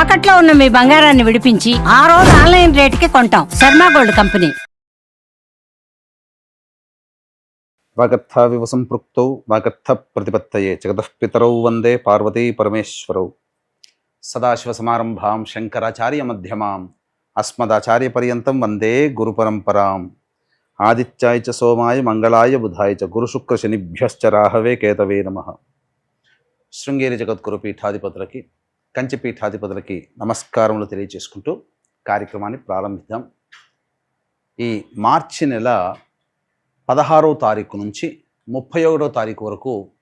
తాకట్లో ఉన్న మీ బంగారాన్ని విడిపించి ఆ రోజు ఆన్లైన్ రేటుకి కొంటాం. Sharma gold company. వాగర్థ వివ సంపృక్తౌ వాగర్థ ప్రతిపత్తయే జగతఃపితరౌ వందే పార్వతీ పరమేశ్వరౌ. సదాశివసమారంభాం శంకరాచార్య మధ్యమాం అస్మదాచార్యపర్యంతం వందే గురుపరంపరాం ఆదిత్యాయ చ సోమాయ మంగళాయ బుధాయ చ గురుశుక్రశనిభ్యశ్చ రాహవే కేతవే నమ. శృంగేరి జగద్గురు పీఠాధిపతులకి కంచిపీఠాధిపతులకి నమస్కారములు తెలియజేసుకుంటూ కార్యక్రమాన్ని ప్రారంభిద్దాం. ఈ మార్చి నెల పదహారవ తారీఖు నుంచి ముప్పై ఒకటో తారీఖు వరకు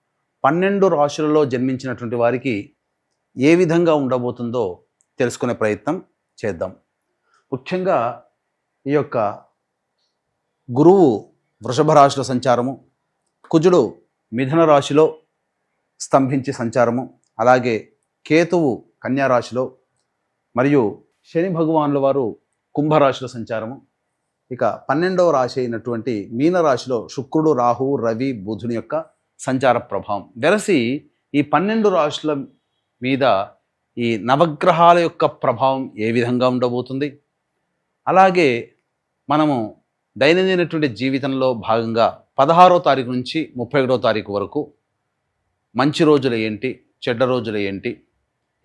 పన్నెండు రాశులలో జన్మించినటువంటి వారికి ఏ విధంగా ఉండబోతుందో తెలుసుకునే ప్రయత్నం చేద్దాం. ముఖ్యంగా ఈ యొక్క గురువు వృషభ రాశిలో సంచారము కుజుడు మిథున రాశిలో స్తంభించి సంచారము అలాగే కేతువు కన్యారాశిలో మరియు శని భగవానుల వారు కుంభరాశిలో సంచారము. ఇక పన్నెండవ రాశి అయినటువంటి మీనరాశిలో శుక్రుడు రాహువు రవి బుధుని యొక్క సంచార ప్రభావం. వెరసి ఈ పన్నెండు రాశుల మీద ఈ నవగ్రహాల యొక్క ప్రభావం ఏ విధంగా ఉండబోతుంది? అలాగే మనము దైనందినటువంటి జీవితంలో భాగంగా పదహారో తారీఖు నుంచి ముప్పై ఒకటో తారీఖు వరకు మంచి రోజులు ఏంటి? చెడ్డ రోజులు ఏంటి?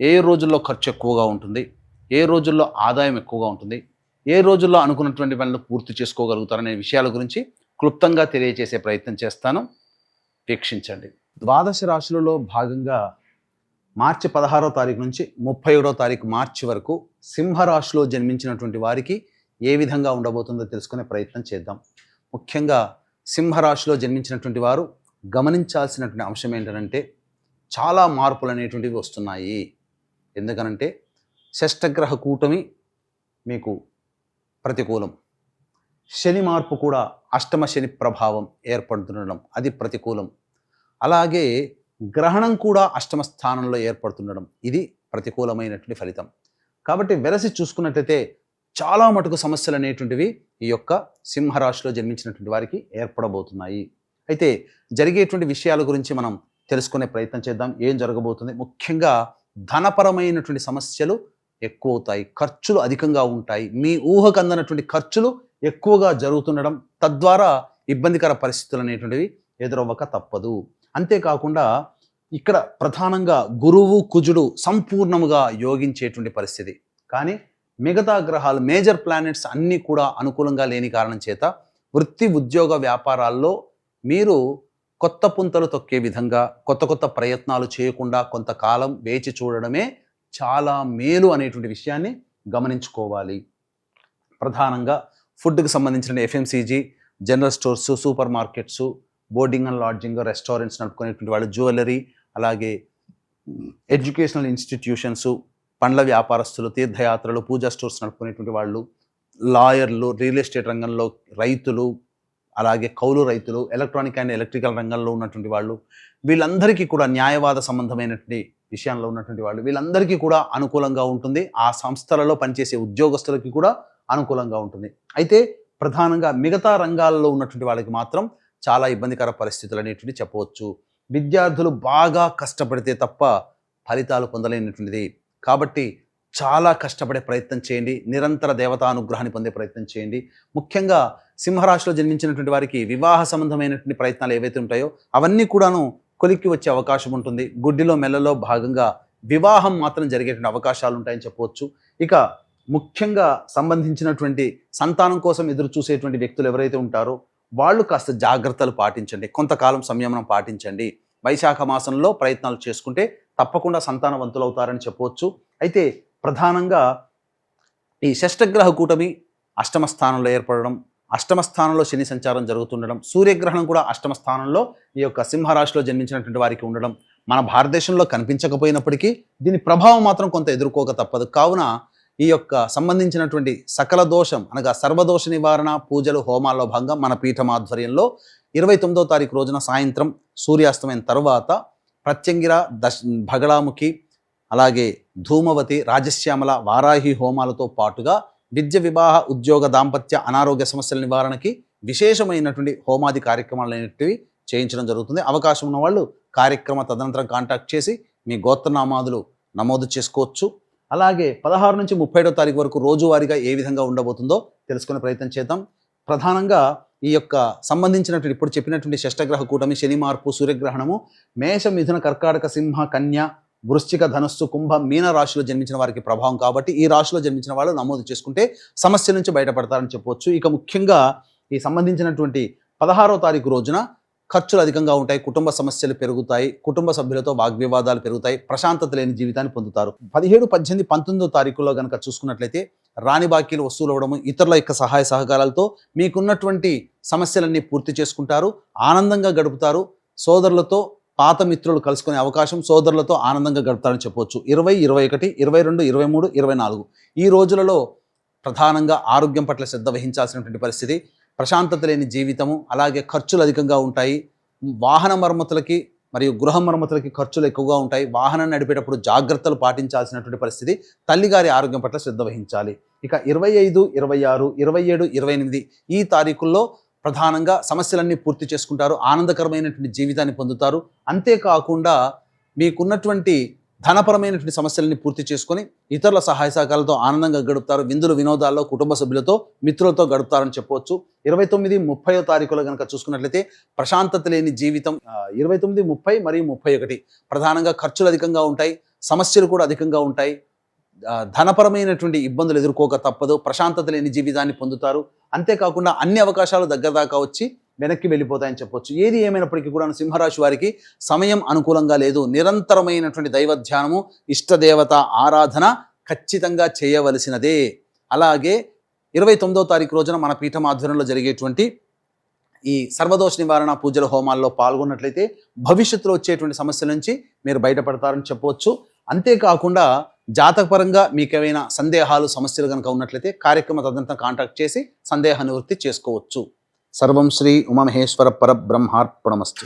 ఏ రోజుల్లో ఖర్చు ఎక్కువగా ఉంటుంది? ఏ రోజుల్లో ఆదాయం ఎక్కువగా ఉంటుంది? ఏ రోజుల్లో అనుకున్నటువంటి పనులు పూర్తి చేసుకోగలుగుతారనే విషయాల గురించి క్లుప్తంగా తెలియజేసే ప్రయత్నం చేస్తాను. వీక్షించండి. ద్వాదశ రాశులలో భాగంగా మార్చి పదహారో తారీఖు నుంచి ముప్పై ఏడో తారీఖు మార్చి వరకు సింహరాశిలో జన్మించినటువంటి వారికి ఏ విధంగా ఉండబోతుందో తెలుసుకునే ప్రయత్నం చేద్దాం. ముఖ్యంగా సింహరాశిలో జన్మించినటువంటి వారు గమనించాల్సినటువంటి అంశం ఏంటంటే చాలా మార్పులు అనేటువంటివి వస్తున్నాయి. ఎందుకనంటే షష్టగ్రహ కూటమి మీకు ప్రతికూలం. శని మార్పు కూడా అష్టమ శని ప్రభావం ఏర్పడుతుండడం అది ప్రతికూలం. అలాగే గ్రహణం కూడా అష్టమ స్థానంలో ఏర్పడుతుండడం ఇది ప్రతికూలమైనటువంటి ఫలితం. కాబట్టి వెలసి చూసుకున్నట్లయితే చాలా మటుకు సమస్యలు అనేటువంటివి ఈ యొక్క సింహరాశిలో జన్మించినటువంటి వారికి ఏర్పడబోతున్నాయి. అయితే జరిగేటువంటి విషయాల గురించి మనం తెలుసుకునే ప్రయత్నం చేద్దాం. ఏం జరగబోతుంది? ముఖ్యంగా ధనపరమైనటువంటి సమస్యలు ఎక్కువ అవుతాయి ఖర్చులు అధికంగా ఉంటాయి. మీ ఊహకు అందనటువంటి ఖర్చులు ఎక్కువగా జరుగుతుండడం తద్వారా ఇబ్బందికర పరిస్థితులు అనేటువంటివి ఎదురవ్వక తప్పదు. అంతేకాకుండా ఇక్కడ ప్రధానంగా గురువు కుజుడు సంపూర్ణముగా యోగించేటువంటి పరిస్థితి. కానీ మిగతా గ్రహాలు మేజర్ ప్లానెట్స్ అన్నీ కూడా అనుకూలంగా లేని కారణం చేత వృత్తి ఉద్యోగ వ్యాపారాల్లో మీరు కొత్త పుంతలు తొక్కే విధంగా కొత్త కొత్త ప్రయత్నాలు చేయకుండా కొంతకాలం వేచి చూడడమే చాలా మేలు అనేటువంటి విషయాన్ని గమనించుకోవాలి. ప్రధానంగా ఫుడ్కి సంబంధించిన FMCG general stores super markets boarding and lodging restaurants నడుపుకునేటువంటి వాళ్ళు జ్యువెలరీ అలాగే ఎడ్యుకేషనల్ ఇన్స్టిట్యూషన్స్ పండ్ల వ్యాపారస్తులు తీర్థయాత్రలు పూజా స్టోర్స్ నడుపుకునేటువంటి వాళ్ళు లాయర్లు రియల్ ఎస్టేట్ రంగంలో రైతులు అలాగే కౌలు రైతులు ఎలక్ట్రానిక్ అండ్ ఎలక్ట్రికల్ రంగంలో ఉన్నటువంటి వాళ్ళు వీళ్ళందరికీ కూడా న్యాయవాద సంబంధమైనటువంటి విషయంలో ఉన్నటువంటి వాళ్ళు వీళ్ళందరికీ కూడా అనుకూలంగా ఉంటుంది. ఆ సంస్థలలో పనిచేసే ఉద్యోగస్తులకి కూడా అనుకూలంగా ఉంటుంది. అయితే ప్రధానంగా మిగతా రంగాల్లో ఉన్నటువంటి వాళ్ళకి మాత్రం చాలా ఇబ్బందికర పరిస్థితులు అనేటువంటి చెప్పవచ్చు. విద్యార్థులు బాగా కష్టపడితే తప్ప ఫలితాలు పొందలేనటువంటిది. కాబట్టి చాలా కష్టపడే ప్రయత్నం చేయండి. నిరంతర దేవతానుగ్రహాన్ని పొందే ప్రయత్నం చేయండి. ముఖ్యంగా సింహరాశిలో జన్మించినటువంటి వారికి వివాహ సంబంధమైనటువంటి ప్రయత్నాలు ఏవైతే ఉంటాయో అవన్నీ కూడాను కొలిక్కి వచ్చే అవకాశం ఉంటుంది. గుడ్డిలో మెల్లలో భాగంగా వివాహం మాత్రం జరిగేటువంటి అవకాశాలు ఉంటాయని చెప్పవచ్చు. ఇక ముఖ్యంగా సంబంధించినటువంటి సంతానం కోసం ఎదురు చూసేటువంటి వ్యక్తులు ఎవరైతే ఉంటారో వాళ్ళు కాస్త జాగ్రత్తలు పాటించండి. కొంతకాలం సంయమనం పాటించండి. వైశాఖ మాసంలో ప్రయత్నాలు చేసుకుంటే తప్పకుండా సంతానవంతులు అవుతారని చెప్పవచ్చు. అయితే ప్రధానంగా ఈ షష్టగ్రహ కూటమి అష్టమ స్థానంలో ఏర్పడడం అష్టమ స్థానంలో శని సంచారం జరుగుతుండడం సూర్యగ్రహణం కూడా అష్టమ స్థానంలో ఈ యొక్క సింహరాశిలో జన్మించినటువంటి వారికి ఉండడం మన భారతదేశంలో కనిపించకపోయినప్పటికీ దీని ప్రభావం మాత్రం కొంత ఎదుర్కోక తప్పదు. కావున ఈ యొక్క సంబంధించినటువంటి సకల దోషం అనగా సర్వదోష నివారణ పూజలు హోమాల్లో భాగంగా మన పీఠం ఆధ్వర్యంలో ఇరవై తొమ్మిదో తారీఖు రోజున సాయంత్రం సూర్యాస్తమైన తర్వాత ప్రత్యంగిర దశ భగళాముఖి అలాగే ధూమవతి రాజశ్యామల వారాహి హోమాలతో పాటుగా విద్య వివాహ ఉద్యోగ దాంపత్య అనారోగ్య సమస్యల నివారణకి విశేషమైనటువంటి హోమాది కార్యక్రమాలు అనేటివి చేయించడం జరుగుతుంది. అవకాశం ఉన్న వాళ్ళు కార్యక్రమ తదనంతరం కాంటాక్ట్ చేసి మీ గోత్రనామాదులు నమోదు చేసుకోవచ్చు. అలాగే పదహారు నుంచి ముప్పై తారీఖు వరకు రోజువారీగా ఏ విధంగా ఉండబోతుందో తెలుసుకునే ప్రయత్నం చేద్దాం. ప్రధానంగా ఈ యొక్క సంబంధించినటువంటి ఇప్పుడు చెప్పినటువంటి షష్టగ్రహ కూటమి శని మార్పు సూర్యగ్రహణము మేష మిథున కర్కాటక సింహ కన్య వృశ్చిక ధనస్సు కుంభ మీన రాశిలో జన్మించిన వారికి ప్రభావం కాబట్టి ఈ రాశిలో జన్మించిన వాళ్ళు నమోదు చేసుకుంటే సమస్య నుంచి బయటపడతారని చెప్పవచ్చు. ఇక ముఖ్యంగా ఈ సంబంధించినటువంటి పదహారో తారీఖు రోజున ఖర్చులు అధికంగా ఉంటాయి కుటుంబ సమస్యలు పెరుగుతాయి కుటుంబ సభ్యులతో వాగ్వివాదాలు పెరుగుతాయి ప్రశాంతత లేని జీవితాన్ని పొందుతారు. పదిహేడు పద్దెనిమిది పంతొమ్మిదో తారీఖులో కనుక చూసుకున్నట్లయితే రాణి బాకీలు వస్తువులు అవ్వడము ఇతరుల యొక్క సహాయ సహకారాలతో మీకున్నటువంటి సమస్యలన్నీ పూర్తి చేసుకుంటారు ఆనందంగా గడుపుతారు సోదరులతో పాత మిత్రులు కలుసుకునే అవకాశం సోదరులతో ఆనందంగా గడుపుతారని చెప్పవచ్చు ఇరవై ఇరవై ఒకటి ఇరవై రెండు ఇరవై మూడు ఇరవై నాలుగు ఈ రోజులలో ప్రధానంగా ఆరోగ్యం పట్ల శ్రద్ధ వహించాల్సినటువంటి పరిస్థితి ప్రశాంతత లేని జీవితము అలాగే ఖర్చులు అధికంగా ఉంటాయి వాహన మరమ్మతులకి మరియు గృహ మరమ్మతులకి ఖర్చులు ఎక్కువగా ఉంటాయి వాహనం నడిపేటప్పుడు జాగ్రత్తలు పాటించాల్సినటువంటి పరిస్థితి తల్లిగారి ఆరోగ్యం పట్ల శ్రద్ధ వహించాలి. ఇక ఇరవై ఐదు ఇరవై ఆరు ఇరవై ఏడు ఇరవై ఎనిమిది ఈ తారీఖుల్లో ప్రధానంగా సమస్యలన్నీ పూర్తి చేసుకుంటారు ఆనందకరమైనటువంటి జీవితాన్ని పొందుతారు. అంతేకాకుండా మీకున్నటువంటి ధనపరమైనటువంటి సమస్యలని పూర్తి చేసుకొని ఇతరుల సహాయ సహకారాలతో ఆనందంగా గడుపుతారు. విందులు వినోదాల్లో కుటుంబ సభ్యులతో మిత్రులతో గడుపుతారని చెప్పవచ్చు. ఇరవై తొమ్మిది ముప్పై తారీఖులో కనుక చూసుకున్నట్లయితే ప్రశాంతత లేని జీవితం ఇరవై తొమ్మిది ముప్పై మరియు ముప్పై ఒకటి ప్రధానంగా ఖర్చులు అధికంగా ఉంటాయి సమస్యలు కూడా అధికంగా ఉంటాయి. ధనపరమైనటువంటి ఇబ్బందులు ఎదుర్కోక తప్పదు. ప్రశాంతత లేని జీవితాన్ని పొందుతారు. అంతేకాకుండా అన్ని అవకాశాలు దగ్గర దాకా వచ్చి వెనక్కి వెళ్ళిపోతాయని చెప్పొచ్చు. ఏది ఏమైనప్పటికీ కూడా సింహరాశి వారికి సమయం అనుకూలంగా లేదు. నిరంతరమైనటువంటి దైవ ధ్యానము ఇష్టదేవత ఆరాధన ఖచ్చితంగా చేయవలసినదే. అలాగే ఇరవై తొమ్మిదో తారీఖు రోజున మన పీఠం ఆధ్వర్యంలో జరిగేటువంటి ఈ సర్వదోష నివారణ పూజల హోమాల్లో పాల్గొన్నట్లయితే భవిష్యత్తులో వచ్చేటువంటి సమస్యల నుంచి మీరు బయటపడతారని చెప్పవచ్చు అంతేకాకుండా జాతకపరంగా మీకేమైనా సందేహాలు సమస్యలు కనుక ఉన్నట్లయితే కార్యక్రమ తదంతా కాంటాక్ట్ చేసి సందేహ నివృత్తి చేసుకోవచ్చు. సర్వం శ్రీ ఉమామహేశ్వర పరబ్రహ్మార్పణమస్తు.